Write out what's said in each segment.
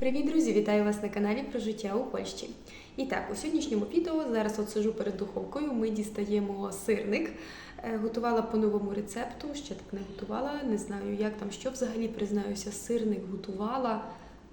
Привіт, друзі! Вітаю вас на каналі про життя у Польщі. І так, у сьогоднішньому відео зараз от сижу перед духовкою. Ми дістаємо сирник. Е, Готувала по новому рецепту, ще так не готувала. Не знаю, як там що взагалі признаюся, сирник готувала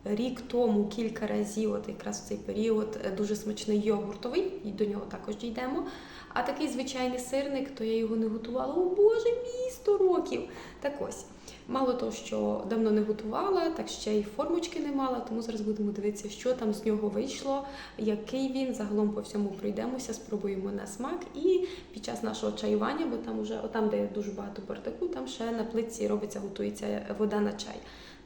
рік тому кілька разів, от якраз в цей період е, дуже смачний йогуртовий, і до нього також дійдемо. А такий звичайний сирник, то я його не готувала. О Боже мій 100 років! Так ось. Мало того, що давно не готувала, так ще й формочки не мала, тому зараз будемо дивитися, що там з нього вийшло, який він. Загалом по всьому пройдемося, спробуємо на смак. І під час нашого чаювання, бо там уже, отам, де дуже багато бардаку, там ще на плитці робиться, готується вода на чай.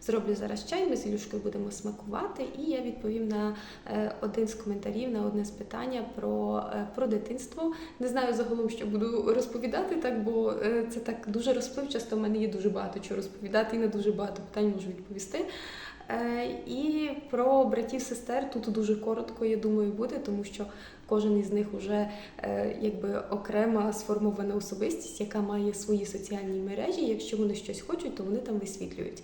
Зроблю зараз чай, ми з Ілюшкою будемо смакувати, і я відповім на е, один з коментарів, на одне з питання про, е, про дитинство. Не знаю загалом, що буду розповідати, так, бо е, це так дуже розпливчасто. У мене є дуже багато чого розповідати і на дуже багато питань можу відповісти. І про братів сестер тут дуже коротко, я думаю, буде, тому що кожен із них вже якби окрема сформована особистість, яка має свої соціальні мережі. Якщо вони щось хочуть, то вони там висвітлюють.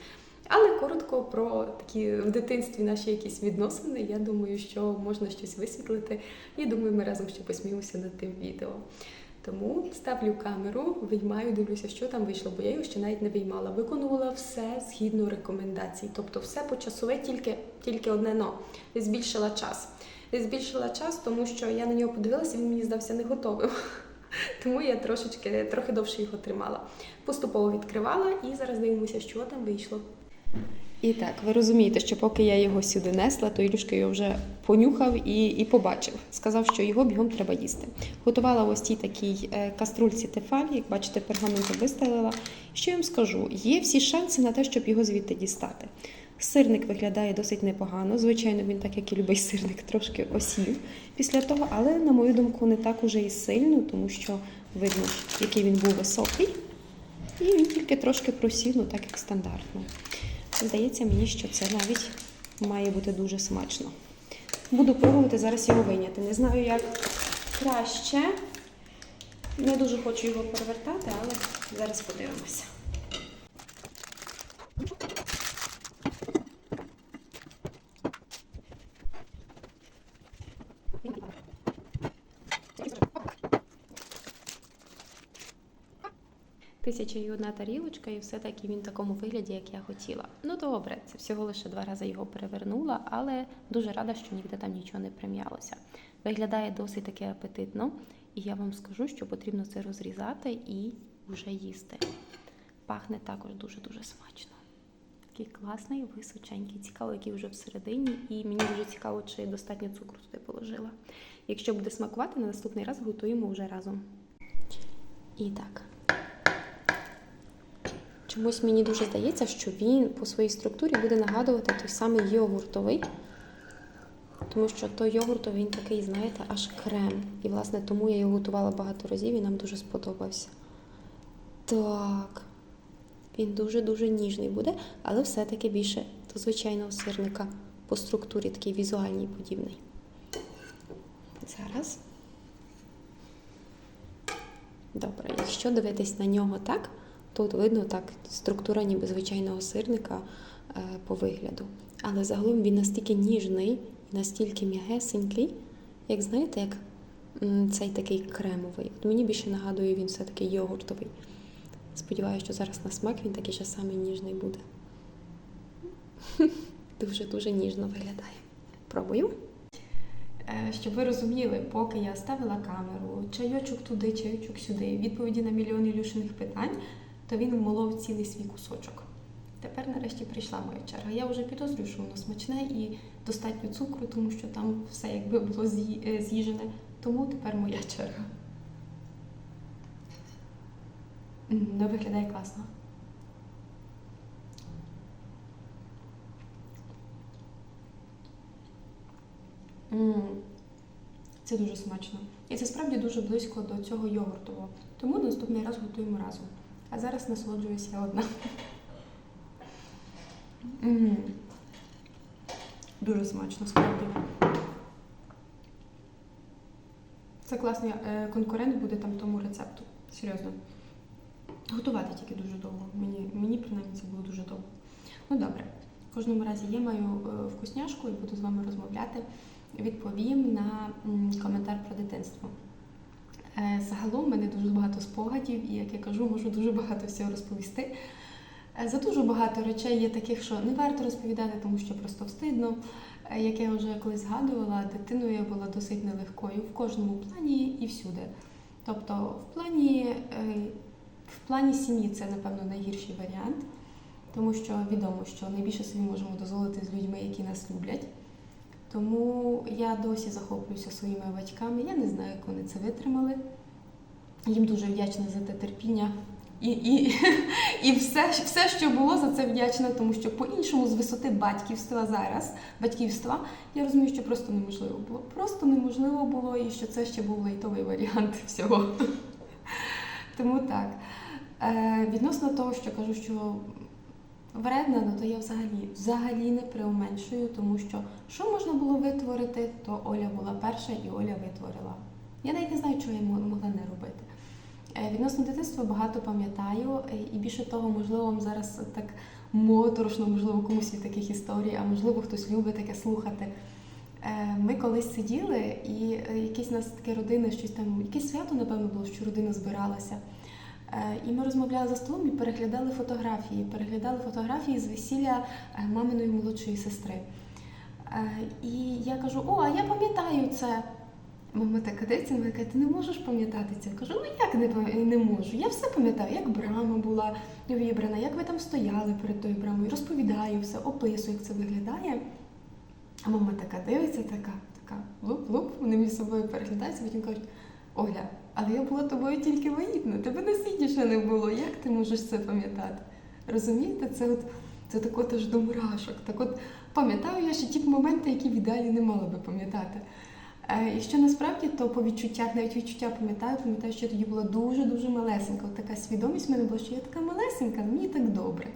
Але коротко про такі в дитинстві наші якісь відносини. Я думаю, що можна щось висвітлити, і думаю, ми разом ще посміємося над тим відео. Тому ставлю камеру, виймаю, дивлюся, що там вийшло, бо я його ще навіть не виймала. Виконувала все згідно рекомендацій. Тобто все почасове, тільки, тільки одне но. Збільшила час. Збільшила час, тому що я на нього подивилася, він мені здався не готовим. Тому я трошечки трохи довше його тримала. Поступово відкривала і зараз дивимося, що там вийшло. І так, ви розумієте, що поки я його сюди несла, то Ілюшка його вже понюхав і, і побачив. Сказав, що його бігом треба їсти. Готувала ось цій такій е, каструльці тефаль, як бачите, пергаменту виставила. Що я вам скажу? Є всі шанси на те, щоб його звідти дістати. Сирник виглядає досить непогано. Звичайно, він, так як і любий сирник, трошки осів після того, але, на мою думку, не так уже і сильно, тому що видно, який він був високий. І він тільки трошки просів, ну так як стандартно. Здається мені, що це навіть має бути дуже смачно. Буду пробувати зараз його вийняти. Не знаю, як краще. Не дуже хочу його перевертати, але зараз подивимося. Тисяча і одна тарілочка, і все-таки він в такому вигляді, як я хотіла. Ну добре, це всього лише два рази його перевернула, але дуже рада, що ніде там нічого не прим'ялося. Виглядає досить таки апетитно, і я вам скажу, що потрібно це розрізати і вже їсти. Пахне також дуже-дуже смачно. Такий класний, височенький. Цікаво, який вже всередині, і мені дуже цікаво, чи достатньо цукру туди положила. Якщо буде смакувати, на наступний раз готуємо вже разом. І так. Чомусь мені дуже здається, що він по своїй структурі буде нагадувати той самий йогуртовий. Тому що той йогуртовий він такий, знаєте, аж крем. І, власне, тому я його готувала багато разів і нам дуже сподобався. Так, він дуже-дуже ніжний буде, але все-таки більше до звичайного сирника по структурі, такий візуальній подібний. Зараз. Добре, якщо дивитись на нього так, Тут видно так структура ніби звичайного сирника е, по вигляду. Але загалом він настільки ніжний і настільки м'ягесенький, як знаєте, як цей такий кремовий. От мені більше нагадує він все-таки йогуртовий. Сподіваюся, що зараз на смак він такий же самий ніжний буде. Дуже-дуже ніжно виглядає. Пробую. Е, Щоб ви розуміли, поки я ставила камеру, чайочок туди, чайочок сюди, відповіді на мільйон Ілюшиних питань, то він вмолов цілий свій кусочок. Тепер нарешті прийшла моя черга. Я вже підозрюю, що воно смачне і достатньо цукру, тому що там все якби було е, з'їжене. Тому тепер моя черга. Ну, виглядає класно. Це дуже смачно. І це справді дуже близько до цього йогуртового. Тому наступний раз готуємо разом. А зараз насолоджуюся одна. М. Дуже смачно, справді. Це класний е, конкурент буде там тому рецепту. Серйозно. Готувати тільки дуже довго. Мені, мені принаймні це було дуже довго. Ну добре. в кожному разі є маю е, вкусняшку і буду з вами розмовляти. Відповім на коментар про дитинство. Е, Загалом в мене дуже багато спогадів, і як я кажу, можу дуже багато всього розповісти. Е, За дуже багато речей є таких, що не варто розповідати, тому що просто встидно. Е, Як я вже колись згадувала, дитиною я була досить нелегкою в кожному плані і всюди. Тобто, в плані, в плані сім'ї це, напевно, найгірший варіант, тому що відомо, що найбільше собі можемо дозволити з людьми, які нас люблять. Тому я досі захоплююся своїми батьками. Я не знаю, як вони це витримали. Їм дуже вдячна за те терпіння. І, і, і все, все, що було, за це вдячна, тому що по-іншому з висоти батьківства зараз, батьківства, я розумію, що просто неможливо було. Просто неможливо було, і що це ще був лайтовий варіант всього. Тому так. Е, відносно того, що кажу, що вредна, ну то я взагалі, взагалі не преуменшую, тому що що можна було витворити, то Оля була перша і Оля витворила. Я навіть не знаю, чого я мо- могла не робити. Е, Відносно дитинства багато пам'ятаю, е, і більше того, можливо, вам зараз так моторошно, можливо, комусь від таких історій, а можливо, хтось любить таке слухати. Е, Ми колись сиділи, і якесь у нас таке родинне, щось там, якесь свято, напевно, було, що родина збиралася. Е, І ми розмовляли за столом і переглядали фотографії. Переглядали фотографії з весілля е, маминої молодшої сестри. Е, І я кажу: о, а я пам'ятаю це. Мама така дивиться на мене каже, ти не можеш пам'ятати це. Я кажу, ну як не, не можу? Я все пам'ятаю, як брама була вибрана, як ви там стояли перед тою брамою, розповідаю все, описую, як це виглядає. А мама така дивиться, така, така луп-луп, вони між собою переглядаються, потім кажуть, Оля, але я була тобою тільки вагітна, тебе на світі ще не було. Як ти можеш це пам'ятати? Розумієте, це от це так от аж до мурашок. Так от пам'ятаю я ще ті моменти, які в ідеалі не мала би пам'ятати. Е, І що насправді, то по відчуттях, навіть відчуття пам'ятаю, пам'ятаю, що я тоді була дуже-дуже малесенька. От така свідомість в мене була, що я така малесенька, мені так добре.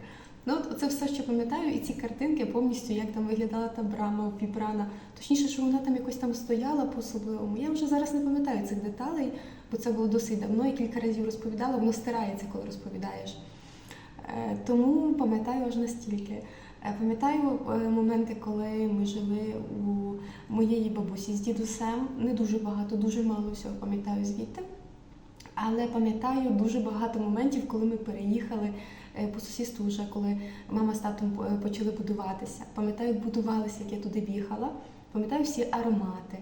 Ну, от це все, що пам'ятаю, і ці картинки повністю, як там виглядала та брама опібрана. Точніше, що вона там якось там стояла по-особливому. Я вже зараз не пам'ятаю цих деталей, бо це було досить давно і кілька разів розповідала, воно стирається, коли розповідаєш. Е, Тому пам'ятаю аж настільки. Е, Пам'ятаю е, моменти, коли ми жили у моєї бабусі з дідусем. Не дуже багато, дуже мало всього пам'ятаю звідти. Але пам'ятаю дуже багато моментів, коли ми переїхали по сусідству, вже коли мама з татом е, почали будуватися. Пам'ятаю, будувалися, як я туди бігала. Пам'ятаю всі аромати,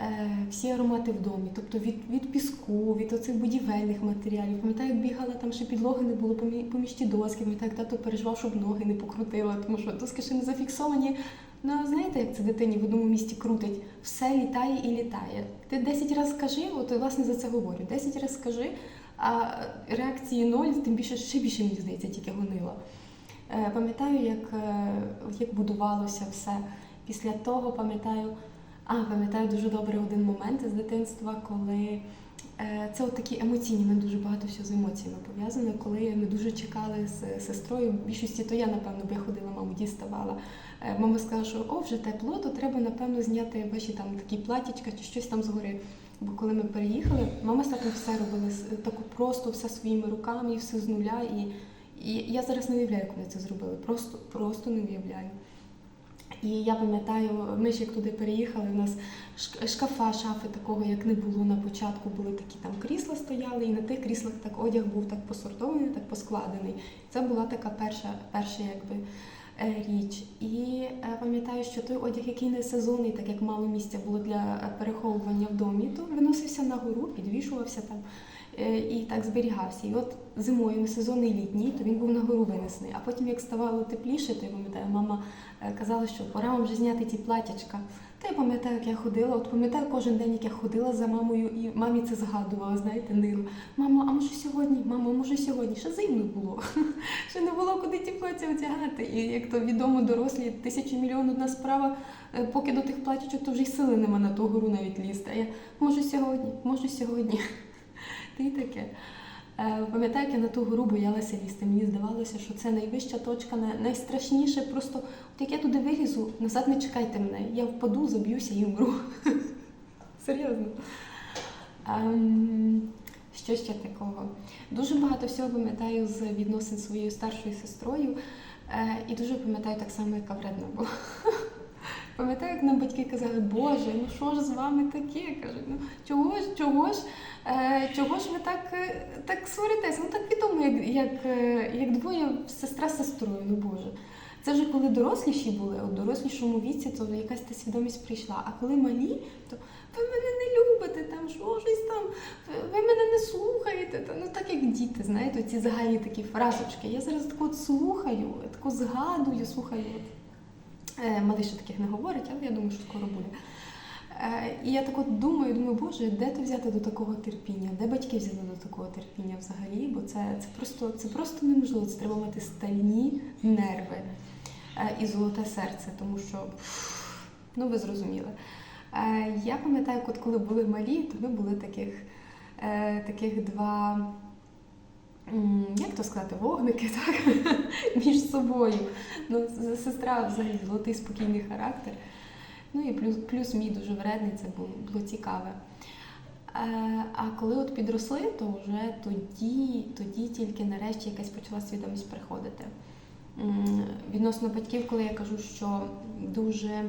е, всі аромати в домі, тобто від, від піску, від оцих будівельних матеріалів. Пам'ятаю, як бігала, там ще підлоги не було, помі- поміж ті доски. Пам'ятаю, як тато переживав, щоб ноги не покрутила, тому що доски ще не зафіксовані. Ну, знаєте, як це дитині в одному місці крутить? Все літає і літає. Ти 10 разів скажи, от власне за це говорю. 10 разів скажи, а реакції ноль, тим більше ще більше, мені здається, тільки гонила. Е, Пам'ятаю, як, е, як будувалося все. Після того пам'ятаю, а пам'ятаю дуже добре один момент з дитинства, коли е, це от такі емоційні, мене дуже багато всього з емоціями пов'язано, коли ми дуже чекали з сестрою. В більшості то я, напевно, бо я ходила, маму діставала. Мама сказала, що о, вже тепло, то треба, напевно, зняти ваші там такі платічка чи щось там згори. Бо коли ми переїхали, мама татом все робили таку просто все своїми руками, і все з нуля. І, і я зараз не уявляю, як вони це зробили. Просто, просто не уявляю. І я пам'ятаю, ми ж як туди переїхали, у нас шкафа, шафи такого, як не було на початку, були такі там крісла стояли, і на тих кріслах так одяг був так посортований, так поскладений. Це була така перша, перша якби, річ. І е, пам'ятаю, що той одяг, який не сезонний, так як мало місця було для е, переховування в домі, то виносився на гору, підвішувався там е, і так зберігався. І от зимою, сезонний літній, то він був на гору винесений. А потім, як ставало тепліше, то я пам'ятаю, мама е, казала, що пора вам вже зняти ті платячка. Та я пам'ятаю, як я ходила. От пам'ятаю кожен день, як я ходила за мамою, і мамі це згадувала, знаєте, нило. Мамо, а може сьогодні? Мамо, може сьогодні? Ще зимно було. Ще не було куди ті плаття одягати. І як то відомо, дорослі тисячі мільйон одна справа, е, поки до тих платячок, то вже й сили нема на ту гору навіть лізти. А я може сьогодні, може сьогодні. Та таке. Е, Пам'ятаю, як я на ту гору боялася лізти. Мені здавалося, що це найвища точка, найстрашніше. Просто от як я туди вилізу, назад не чекайте мене. Я впаду, заб'юся і вмру. Серйозно. Ем, що ще такого? Дуже багато всього пам'ятаю з відносин своєю старшою сестрою. Е, і дуже пам'ятаю так само, яка вредна була. Пам'ятаю, як нам батьки казали, Боже, ну що ж з вами таке? Кажуть, ну чого ж, чого ж, е, чого ж ви так, е, так сваритеся? Ну так відомо, як, як, е, як двоє сестра з сестрою, ну Боже. Це вже коли доросліші були, у дорослішому віці, то якась та свідомість прийшла. А коли малі, то ви мене не любите, там що щось там, ви- мене не слухаєте. Та, ну так як діти, знаєте, ці загальні такі фразочки. Я зараз таку от слухаю, таку згадую, слухаю. Е, Малий ще таких не говорить, але я думаю, що скоро буде. Е, І я так от думаю, думаю, боже, де ти взяти до такого терпіння? Де батьки взяли до такого терпіння взагалі? Бо це, це, просто, це просто неможливо. Це треба мати стальні нерви е, і золоте серце, тому що ну ви зрозуміли. Я пам'ятаю, коли були малі, то ми були таких, таких два. Як то сказати, вогники, так? між собою. Ну, сестра взагалі золотий спокійний характер. Ну і плюс, плюс мій дуже вредний, це було, було цікаве. Е, а коли от підросли, то вже тоді, тоді тільки нарешті якась почала свідомість приходити. Відносно батьків, коли я кажу, що дуже,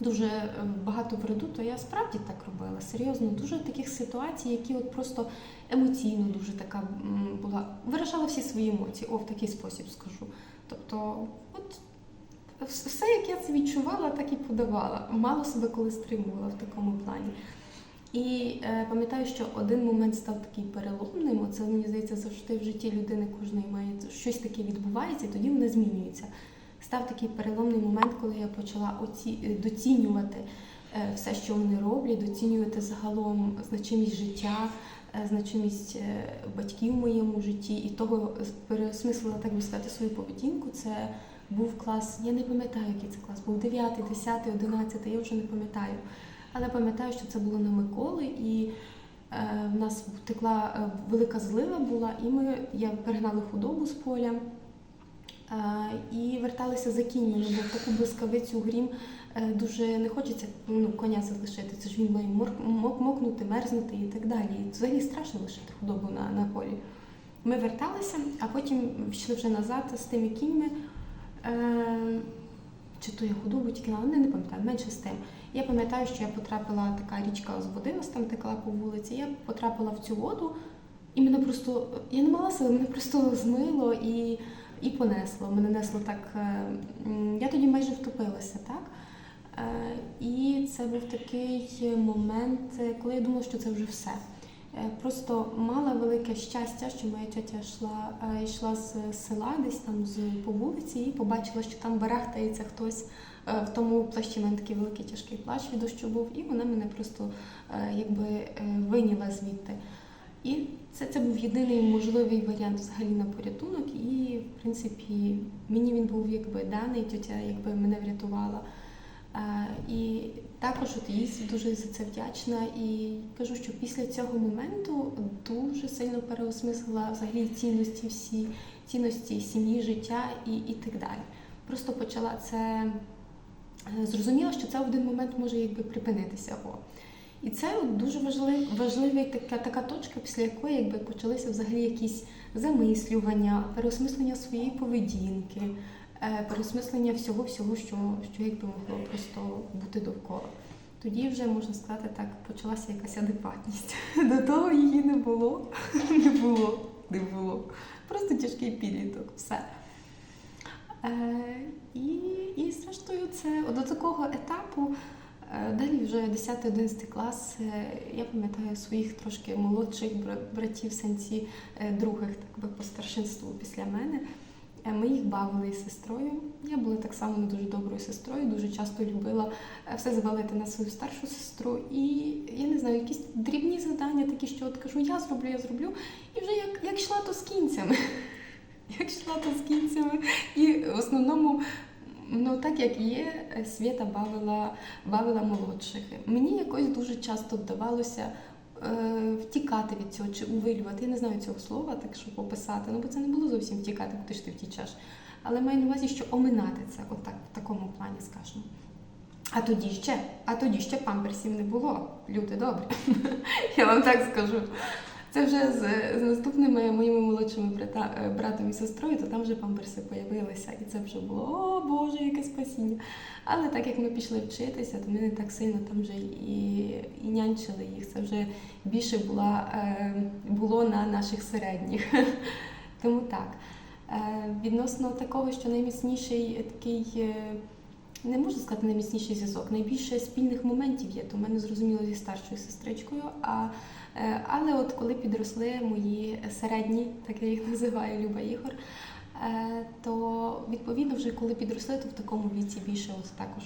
дуже е, багато вреду, то я справді так робила. Серйозно, дуже таких ситуацій, які от просто емоційно дуже така була. Виражала всі свої емоції, о, в такий спосіб скажу. Тобто, от все, як я це відчувала, так і подавала. Мало себе коли стримувала в такому плані. І е, пам'ятаю, що один момент став такий переломним. Оце мені здається, завжди в житті людини кожної має щось таке відбувається, і тоді вона змінюється. Став такий переломний момент, коли я почала оці... е, доцінювати е, все, що вони роблять, доцінювати загалом значимість життя, е, значимість батьків в моєму житті, і того переосмислила, так би сказати, свою поведінку. Це був клас, я не пам'ятаю, який це клас, був 9, 10, 11, я вже не пам'ятаю. Але пам'ятаю, що це було на Миколи, і е, в нас втекла велика злива була, і ми я перегнали худобу з поля і верталися за кіньми. Ну, бо в таку блискавицю грім е, дуже не хочеться ну, коня залишити. Це ж він має мокнути, мерзнути і так далі. І взагалі страшно лишити худобу на, на полі. Ми верталися, а потім йшли вже назад з тими кіньми. Е, чи то я худобу тільки не, не пам'ятаю, менше з тим. Я пам'ятаю, що я потрапила така річка з води, ось там текла по вулиці. Я потрапила в цю воду, і мене просто я не мала сили, мене просто змило і, і понесло. Мене несло так. е, Я тоді майже втопилася, так? Е, І це був такий момент, е, коли я думала, що це вже все. Просто мала велике щастя, що моя тетя йшла, йшла з села, десь там з по вулиці, і побачила, що там барахтається хтось в тому плащі. Мене такий великий тяжкий плащ від дощу був, і вона мене просто якби виняла звідти. І це, це був єдиний можливий варіант взагалі на порятунок. І в принципі мені він був якби даний, тетя якби мене врятувала. І також от їй дуже за це вдячна. І кажу, що після цього моменту дуже сильно переосмислила взагалі цінності всі, цінності сім'ї, життя і, і так далі. Просто почала це е, зрозуміла, що це один момент може якби припинитися. І це дуже важлив, важлива така, така точка, після якої якби почалися взагалі якісь замислювання, переосмислення своєї поведінки, е, переосмислення всього, всього, що, що якби могло просто бути довкола. Тоді вже можна сказати так, почалася якась адекватність. До того її не було, не було, не було. Просто тяжкий підліток, все. Е, і, і зрештою, це до такого етапу. Е, Далі вже 10-11 клас. е, Я пам'ятаю своїх трошки молодших братів, в сенсі е, других, так би по старшинству після мене. Ми їх бавили із сестрою. Я була так само не дуже доброю сестрою, дуже часто любила все звалити на свою старшу сестру. І я не знаю, якісь дрібні завдання, такі, що от кажу, я зроблю, я зроблю. І вже як, як йшла, то з кінцями. Як йшла, то з кінцями. І в основному, ну так як є, Свята бавила, бавила молодших. Мені якось дуже часто вдавалося е, втікати від цього чи увилювати. Я не знаю цього слова, так щоб описати. Ну бо це не було зовсім втікати, куди ж ти втічеш. Але маю на увазі, що оминати це, отак, в такому плані, скажімо. А тоді ще, а тоді ще памперсів не було. Люди добрі. Я вам так скажу. Це вже з, з наступними моїми молодшими брата, е, братом і сестрою, то там вже памперси появилися. І це вже було о Боже, яке спасіння. Але так як ми пішли вчитися, то ми не так сильно там вже і, і нянчили їх. Це вже більше була, е, було на наших середніх. Тому так. Е, Відносно такого, що найміцніший такий, не можу сказати найміцніший зв'язок, найбільше спільних моментів є, то в мене зрозуміло зі старшою сестричкою. А, але от коли підросли мої середні, так я їх називаю Люба Ігор, е, то відповідно вже коли підросли, то в такому віці більше от також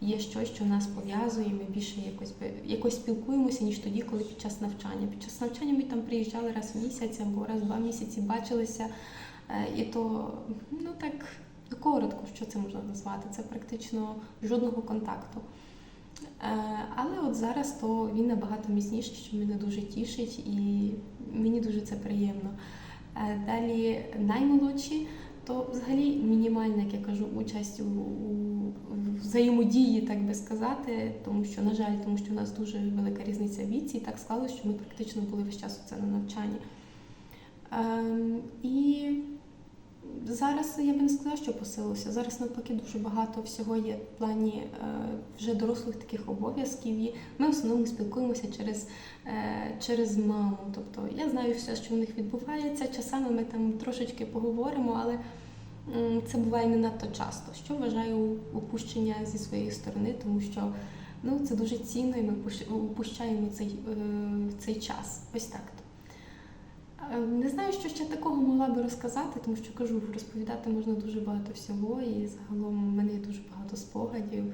є щось, що нас пов'язує, ми більше якось, якось спілкуємося, ніж тоді, коли під час навчання. Під час навчання ми там приїжджали раз в місяць або раз в два місяці, бачилися. Е, І то ну так коротко, що це можна назвати. Це практично жодного контакту. Е, Але от зараз то він набагато міцніший, що мене дуже тішить, і мені дуже це приємно. Е, Далі наймолодші, то взагалі мінімальна, як я кажу, участь у, у взаємодії, так би сказати, тому що, на жаль, тому що у нас дуже велика різниця в віці, і так склалося, що ми практично були весь час у це на навчанні. Ем, і зараз я би не сказала, що посилилося. Зараз навпаки дуже багато всього є в плані е, вже дорослих таких обов'язків. І ми в основному спілкуємося через, е, через маму. Тобто я знаю все, що в них відбувається. Часами ми там трошечки поговоримо, але це буває не надто часто. Що вважаю упущення зі своєї сторони, тому що ну, це дуже цінно, і ми упущ- упущаємо цей, е, цей час. Ось так. Е, Не знаю, що ще такого могла би розказати, тому що кажу, розповідати можна дуже багато всього, і загалом в мене є дуже багато спогадів.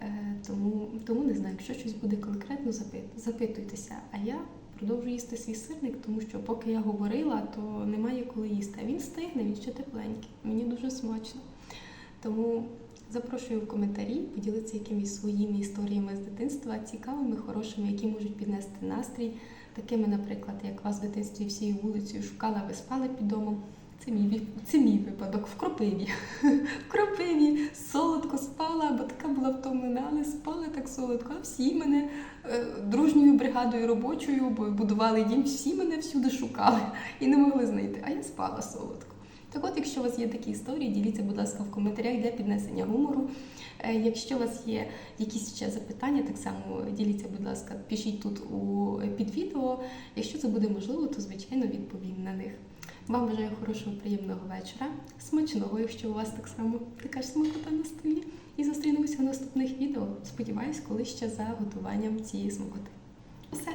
Е, Тому, тому не знаю, якщо щось буде конкретно, запитуйтеся. А я продовжу їсти свій сирник, тому що поки я говорила, то немає коли їсти. А він стигне, він ще тепленький. Мені дуже смачно. Тому запрошую в коментарі поділитися якимись своїми історіями з дитинства, цікавими, хорошими, які можуть піднести настрій. Такими, наприклад, як вас в дитинстві всією вулицею шукала, ви спали під домом. Це мій, це мій випадок в кропиві. В кропиві солодко спала, бо така була втомлена, але спала так солодко. А всі мене е, дружньою бригадою робочою, бо будували дім, всі мене всюди шукали і не могли знайти. А я спала солодко. Так от, якщо у вас є такі історії, діліться, будь ласка, в коментарях для піднесення гумору. Е, Якщо у вас є якісь ще запитання, так само діліться, будь ласка, пишіть тут у під відео. Якщо це буде можливо, то звичайно відповім на них. Вам бажаю хорошого, приємного вечора, смачного, якщо у вас так само така ж смакота на столі. І зустрінемося в наступних відео. Сподіваюсь, коли ще за готуванням цієї смакоти. Все,